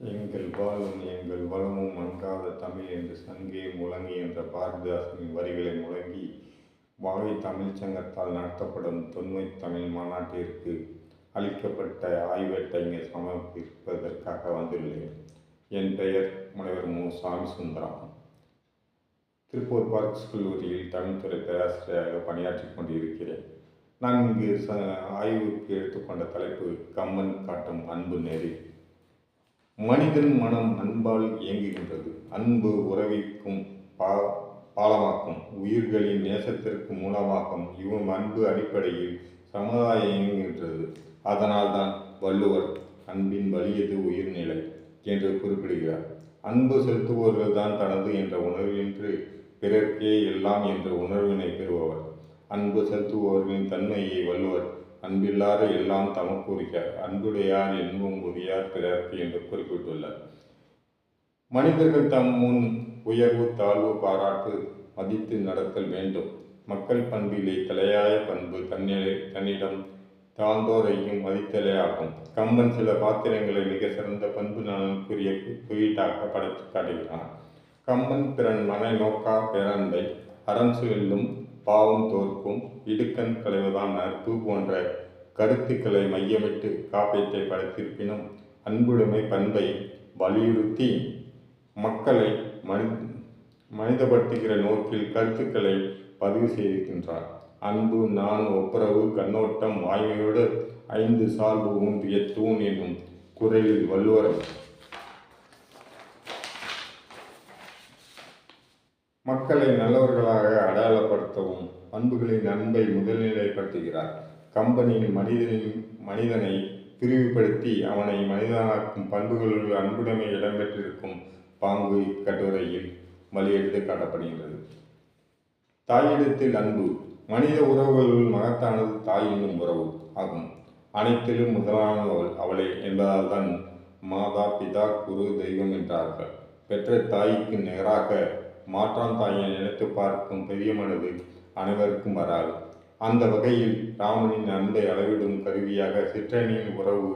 எங்கள் வாழும் எங்கள் வளமும் மங்காத தமிழ் என்று சங்கே முழங்கி என்ற பாரதிதாசனின் வரிகளை முழங்கி வாகை தமிழ்ச் சங்கத்தால் நடத்தப்படும் தொன்மை தமிழ் மாநாட்டிற்கு அளிக்கப்பட்ட ஆய்வேட்டை சமர்ப்பிப்பதற்காக வந்துள்ளேன். என் பெயர் முனைவர் மு. சாமி சுந்தரம் திருப்பூர் பார்க்ஸ் கல்லூரியில் தமிழ்துறை பேராசிரியராக பணியாற்றிக் கொண்டிருக்கிறேன். நான் இங்கு ச ஆய்வுக்கு எடுத்துக்கொண்ட தலைப்பு கம்மன் காட்டும் அன்பு நெறி. மனிதன் மனம் அன்பால் இயங்குகின்றது. அன்பு உறவிக்கும் பா பாலமாக்கும். உயிர்களின் நேசத்திற்கு மூலமாகும். இவன் அன்பு அடிப்படையில் சமுதாயம் இயங்குகின்றது. அதனால்தான் வள்ளுவர் அன்பின் வலியது உயிர்நிலை என்று குறிப்பிடுகிறார். அன்பு செலுத்துபவர்கள் தான் தனது என்ற உணர்வின்றி பிறர்க்கே எல்லாம் என்ற உணர்வினை பெறுபவர். அன்பு செலுத்துபவர்களின் தன்மையை வள்ளுவர் அன்பில்லாத எல்லாம் தமக்குரிய அன்புடையார் என்பும் உரியார் பிறர்க்கு என்று குறிப்பிட்டுள்ளார். மனிதர்கள் தம் முன் உயர்வு தாழ்வு பாராட்டு மதித்து நடத்தல் வேண்டும். மக்கள் பண்பிலே தலையாய பண்பு தன்னிலை தன்னிடம் தாழ்ந்தோரையும் மதித்தலே ஆகும். கம்பன் சில பாத்திரங்களை மிக சிறந்த பண்பு நலனுக்குரிய குறியீட்டாக படைத்து காட்டுகிறான். கம்பன் பிறன் மனை நோக்கா பிறந்தை அறம் செல்லும் பாவம் தோற்கும் இடுக்கண் களைவதான் நட்பு போன்ற கருத்துக்களை மையமிட்டு காப்பியத்தை படைத்திருப்பினும் அன்புடைமை பண்பை வலியுறுத்தி மக்களை மனி மனிதப்படுத்துகிற நோக்கில் கருத்துக்களை பதிவு செய்திருக்கின்றார். அன்பு நான் ஒப்புரவு கண்ணோட்டம் வாய்மையோடு ஐந்து சால்பு ஊன்றிய தூண் என்னும் குரலில் வள்ளுவர் மக்களை நல்லவர்களாக அடையாளப்படுத்தவும் பண்புகளின் அன்பை முதல்நிலைப்படுத்துகிறார். கம்பனின் மனிதனின் மனிதனை பிரிவுபடுத்தி அவனை மனிதனாக்கும் பண்புகளுள் அன்புடைமை இடம்பெற்றிருக்கும் பாங்கு இக்கட்டுரையில் வலியெடுத்து காட்டப்படுகின்றது. தாயிடத்தில் அன்பு மனித உறவுகளுள் மகத்தானது தாய் என்னும் உறவு ஆகும். அனைத்திலும் முதலானவள் அவளை என்பதால் தான் மாதா பிதா குரு தெய்வம் என்றார்கள். பெற்ற தாய்க்கு நேராக மாற்றான் தாயை நினைத்து பார்க்கும் பெரிய மனது அனைவருக்கும் வராது. அந்த வகையில் ராமனின் அன்பை அளவிடும் கருவியாக சிற்றனின் உறவு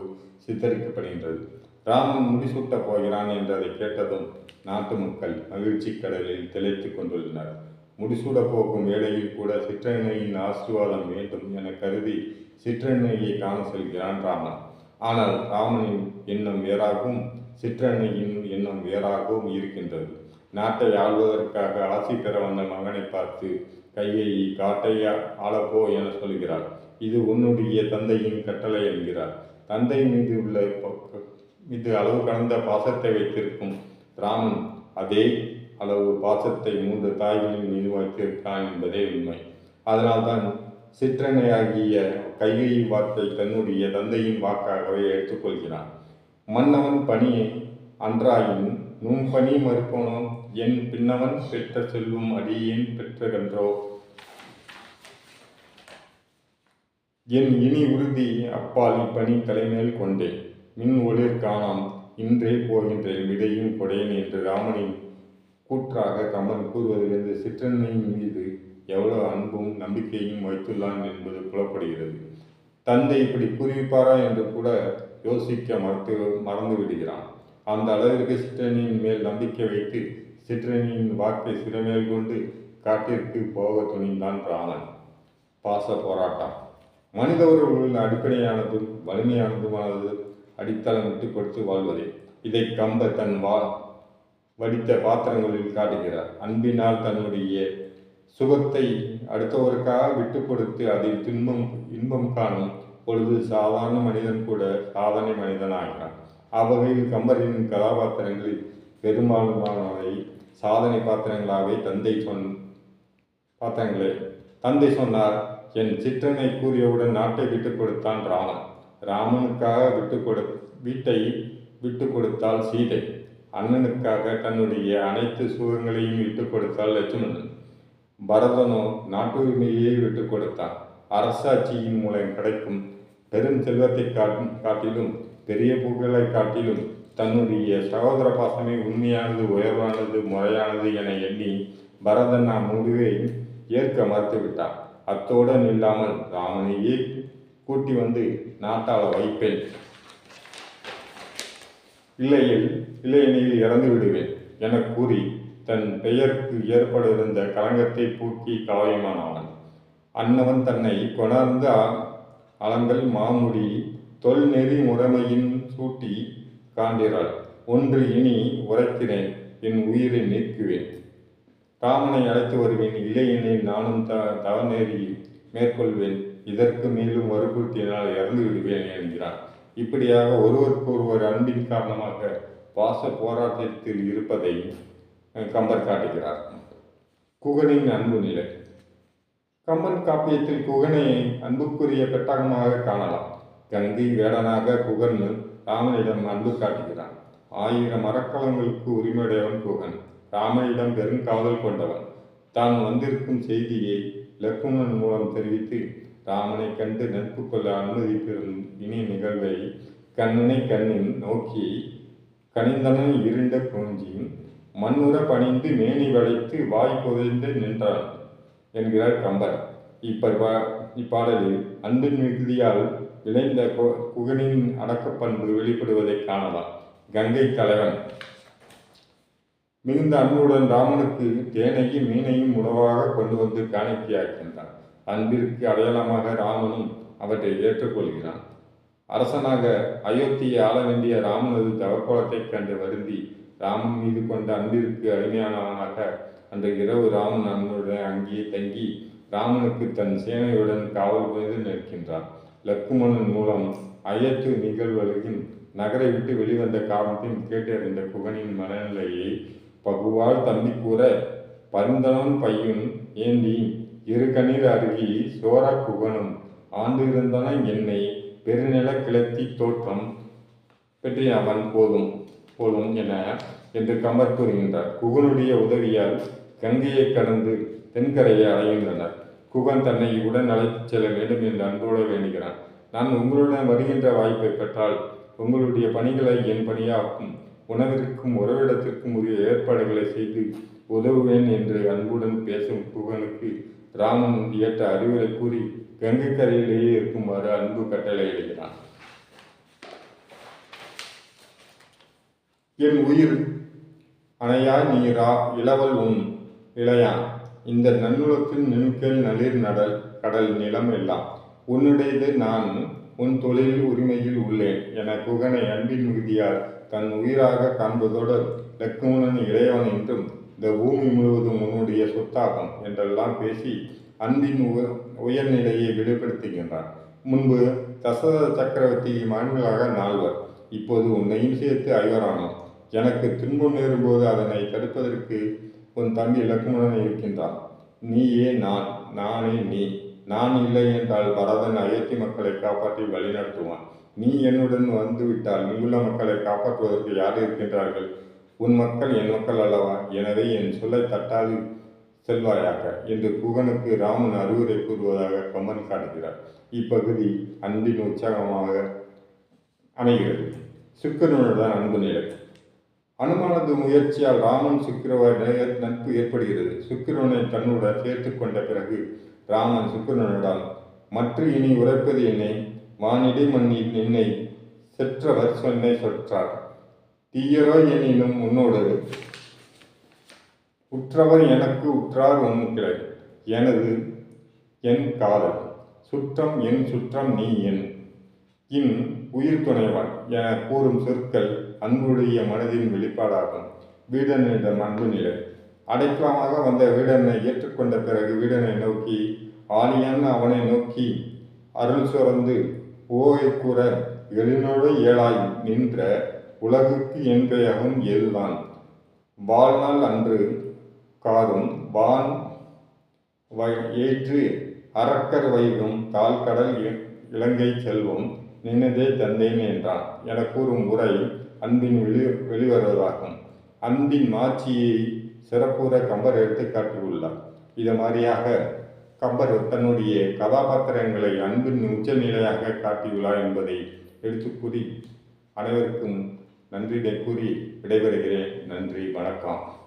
சித்தரிக்கப்படுகின்றது. ராமன் முடிசூட்டப் போகிறான் என்றதை கேட்டதும் நாட்டு மக்கள் மகிழ்ச்சி கடலில் திளைத்து கொண்டுள்ளனர். முடிசூட போகும் வேளையில் கூட சிற்றன்னையின் ஆசீர்வாதம் வேண்டும் என கருதி சிற்றன்னையை காண செல்கிறான் ராமன். ஆனால் ராமனின் எண்ணம் வேறாகவும் சிற்றன்னையின் எண்ணம் வேறாகவும் இருக்கின்றது. நாட்டை ஆள்வதற்காக ஆசி பெற வந்த மகனை பார்த்து கையை காட்டை ஆளப்போ என சொல்கிறார் இது உன்னுடைய தந்தையின் கட்டளை என்கிறார். தந்தை மீது உள்ள மீது அளவு கடந்த பாசத்தை வைத்திருக்கும் ராமன் அதே அளவு பாசத்தை மூன்று தாய்களின் மீது வைத்திருக்கான் என்பதே உண்மை. அதனால்தான் சிற்றனையாகிய கையை வாக்கை தன்னுடைய தந்தையின் வாக்காகவே எடுத்துக்கொள்கிறான். மன்னவன் பணியை அன்றாயின் நும் பணி மறுப்பனோ என் பின்னவன் பெற்ற செல்வம் அடியேன் பெற்றகன்றோ? என் இனி உறுதி அப்பால் இப்பணி தலைமேல் கொண்டேன். மின் ஒளிர் காணாம். இன்றே போகின்றேன். விடையும் கொடையன் என்று ராமனின் கூற்றாக கமன் கூறுவதிலிருந்து சிற்றன்னையின் மீது எவ்வளவு அன்பும் நம்பிக்கையும் வைத்துள்ளான் என்பது புலப்படுகிறது. தந்தை இப்படி கூறியிருப்பாரா என்று கூட யோசிக்க மறுத்து மறந்து விடுகிறான் அந்த அளவிற்கு சிற்றனியின் மேல் நம்பிக்கை வைத்து சிற்றனியின் வாக்கை சிறமேல் கொண்டு காட்டிற்கு போக துணிந்தான் ராமன் பாச போராட்டம். மனித உறவுகளின் அடிப்படையானதும் வலிமையானதுமானது அடித்தளம் விட்டு கொடுத்து வாழ்வதே. இதை கம்ப தன் வா வடித்த பாத்திரங்களில் காட்டுகிறார். அன்பினால் தன்னுடைய சுகத்தை அடுத்தவருக்காக விட்டு கொடுத்து அதில் துன்பம் இன்பம் காணும் பொழுது சாதாரண மனிதன் கூட சாதனை மனிதனாகிறான். அவ்வகையில் கம்பரின் கதாபாத்திரங்களில் பெரும்பாலுமானவை சாதனை பாத்திரங்களாகவே தந்தை சொன் பாத்திரங்களே. தந்தை சொன்னார் என் சிற்றனை கூறியவுடன் நாட்டை விட்டு கொடுத்தான் ராமன். ராமனுக்காக விட்டு கொடு வீட்டை விட்டு கொடுத்தால் சீதை. அண்ணனுக்காக தன்னுடைய அனைத்து சுகங்களையும் விட்டு கொடுத்தால் லட்சுமணன். பரதனோ நாட்டுரிமையை விட்டு கொடுத்தான். அரசாட்சியின் மூலம் கிடைக்கும் பெரும் செல்வத்தை காட்டும் காட்டிலும் பெரிய புகழை காட்டிலும் தன்னுடைய சகோதர பாசமே உண்மையானது உயர்வானது முறையானது என எண்ணி பரதன் நான் முடிவை ஏற்க மறுத்துவிட்டான். அத்தோடு இல்லாமல் ராமனையே கூட்டி வந்து நாட்டாள வைப்பேன். இல்லையில் இல்லையெனில் இறந்து விடுவேன் எனக் கூறி தன் பெயருக்கு ஏற்பட இருந்த களங்கத்தை போக்கி காயமானவன் அன்னவன் தன்னை கொணர்ந்து அ- அலங்கல் மாமுடி தொல்நெறி முறைமையின் சூட்டி காண்கிறாள் ஒன்று இனி உரைக்கிறேன் என் உயிரை நீக்குவேன். ராமனை அழைத்து வருவேன் இல்லையெனில் நானும் த தவநேறி மேற்கொள்வேன் இதற்கு மேலும் வற்புறுத்தினால் இறந்து விடுவேன் என்கிறான். இப்படியாக ஒருவருக்கு ஒருவர் அன்பின் காரணமாக பாச போராட்டத்தில் இருப்பதை கம்பர் காட்டுகிறார். குகனின் அன்பு நிலை. கம்பன் காப்பியத்தில் குகனை அன்புக்குரிய பெட்டகமாக காணலாம். கங்கை வேடனாக குகன் ராமனிடம் அன்பு காட்டுகிறான். ஆயிரம் மரக்கலங்களுக்கு உரிமையுடையவன் குகன். ராமனிடம் பெருங்காதல் கொண்டவன். தான் வந்திருக்கும் செய்தியை லக்குமணன் மூலம் தெரிவித்து ராமனை கண்டு நட்பு கொள்ள அனுமதி பெறும் இனிய நிகழ்வை கண்ணனை கண்ணின் நோக்கி கனிந்தனன் இருண்ட பூஞ்சி மண்ணுற பணிந்து மேனி வளைத்து வாய் புதைந்து நின்றான் என்கிறார் கம்பர். இப்ப இப்பாடலில் அன்பின் மிகுதியால் விளைந்த கு- குகனின் அடக்கப்பண்பு வெளிப்படுவதை காணலாம். கங்கை தலைவன். மிகுந்த அன்புடன் ராமனுக்கு தேனையும் மீனையும் உணவாக கொண்டு வந்து காணிக்கையாக்கின்றான் அன்பிற்கு அடையாளமாக ராமனும் அவற்றை ஏற்றுக்கொள்கிறான். அரசனாக அயோத்தியை ஆள வேண்டிய ராமனது தவக்கோலத்தைக் கண்டு வருந்தி ராமன் மீது கொண்ட அன்பிற்கு அடிமையானவனாக அன்று இரவு ராமன் அன்புடன் அங்கேயே தங்கி ராமனுக்கு தன் சேனையுடன் காவல் புரிந்து நிற்கின்றான். லக்குமணன் மூலம் அயற்று நிகழ்வழகின் நகரை விட்டு வெளிவந்த காரணத்தையும் கேட்டறிந்த குகனின் மனநிலையை பகுவால் தம்பி கூற பருந்தனன் பையன் ஏந்தி இரு கண்ணீர் அருகி சோரா குகனும் ஆண்டு இருந்தன என்னை பெருநில கிளத்தி தோற்றம் பெற்றி அவன் போதும் போலும் என என்று கம்பர் கூறுகின்றார். குகனுடைய உதவியால் கங்கையை கடந்து தென்கரையை அடைகின்றனர். குகன் தன்னை உடன் அழைத்துச் செல்ல வேண்டும் என்று அன்போடு வேண்டுகிறான். நான் உங்களுடன் வருகின்ற வாய்ப்பை பெற்றால் உங்களுடைய பணிகளை என் பணியாக்கும் உணவிற்கும் உறவிடத்திற்கும் உரிய ஏற்பாடுகளை செய்து உதவுவேன் என்று அன்புடன் பேசும் குகனுக்கு ராமன் ஏற்ற அறிவுரை கூறி கங்கை கரையிலேயே இருக்குமாறு அன்பு கட்டளையிடுகிறான் என் உயிர் அணையா நீரா இளவல் உன் இளையான் இந்த நன்னுலத்தில் நின்கல் நளிர் நடல் கடல் நிலம் எல்லாம் உன்னுடையது நான் உன் தொழில் உரிமையில் உள்ளேன் என குகனை அன்பின் மிகுதியால் தன் உயிராக காண்பதோடு லக்குமணன் இளையவன் என்றும் இந்த பூமி முழுவதும் உன்னுடைய சொத்தாகும் என்றெல்லாம் பேசி அன்பின் உ- உயர்நிலையை வெளிப்படுத்துகின்றான். முன்பு தசரத சக்கரவர்த்தி மகன்களாக நால்வர் இப்போது உன்னையும் சேர்த்து ஐவரானோம். எனக்கு துன்பம் நேரும்போது அதனை தடுப்பதற்கு உன் தம்பி லக்ஷ்மணன் இருக்கின்றான். நீயே நான் நானே நீ. நான் இல்லை என்றால் பரதன் அயோத்தி மக்களை காப்பாற்றி வழிநடத்துவான். நீ என்னுடன் வந்துவிட்டால் இங்குள்ள மக்களை காப்பாற்றுவதற்கு யார் இருக்கின்றார்கள்? உன் மக்கள் என் மக்கள் அல்லவா? எனவே என் சொல்லை தட்டாது செல்வாயாக என்று குகனுக்கு ராமன் அறிவுரை கூறுவதாக கம்மன் காட்டுகிறார். இப்பகுதி அன்பின் உற்சாகமாக அமைகிறது. சுக்கரனுடன் அன்பு நிலை. அனுமானது முயற்சியால் ராமன் சுக்கிரவாய் நட்பு ஏற்படுகிறது. சுக்கிரனை தன்னுடன் சேர்த்து கொண்ட பிறகு ராமன் சுக்கிரனுடன் மற்ற இனி உரைப்பது என்னை? வானிடை மண்ணில் என்னை செற்றவர் சொன்னை சொற்றார். தீயரோ எனினும் உன்னோடு உற்றவர் எனக்கு உற்றார் உன் கிளை எனது என் காதல் சுற்றம் என் சுற்றம் நீ என். இன் உயிர் துணைவன் என கூறும் சொற்கள் அன்புடைய மனதின் வெளிப்பாடாகும். வீடனிடம் அன்பு நிலை அடைக்கலமாக வந்த வீடனை ஏற்றுக்கொண்ட பிறகு வீடனை நோக்கி ஆணியான் அவனை நோக்கி அருள் சுரந்து ஓகை கூற எழினோடு ஏழாய் நின்ற உலகுக்கு என் பெயரும் எதுதான் வாழ்நாள் அன்று காரும் வான் வை ஏற்று அரக்கர் வைகும் தாழ்கடல் இலங்கை செல்வம் நின்னதே தந்தேன் என்றான். என கூறும் உரை அன்பின் வெளி வெளிவருவதாகும். அன்பின் மாட்சியை சிறப்புற கம்பர் எடுத்து காட்டியுள்ளார். இது மாதிரியாக கம்பர் தன்னுடைய கதாபாத்திரங்களை அன்பின் உச்சநிலையாக காட்டியுள்ளார் என்பதை எடுத்து கூறி அனைவருக்கும் நன்றினை கூறி விடைபெறுகிறேன். நன்றி வணக்கம்.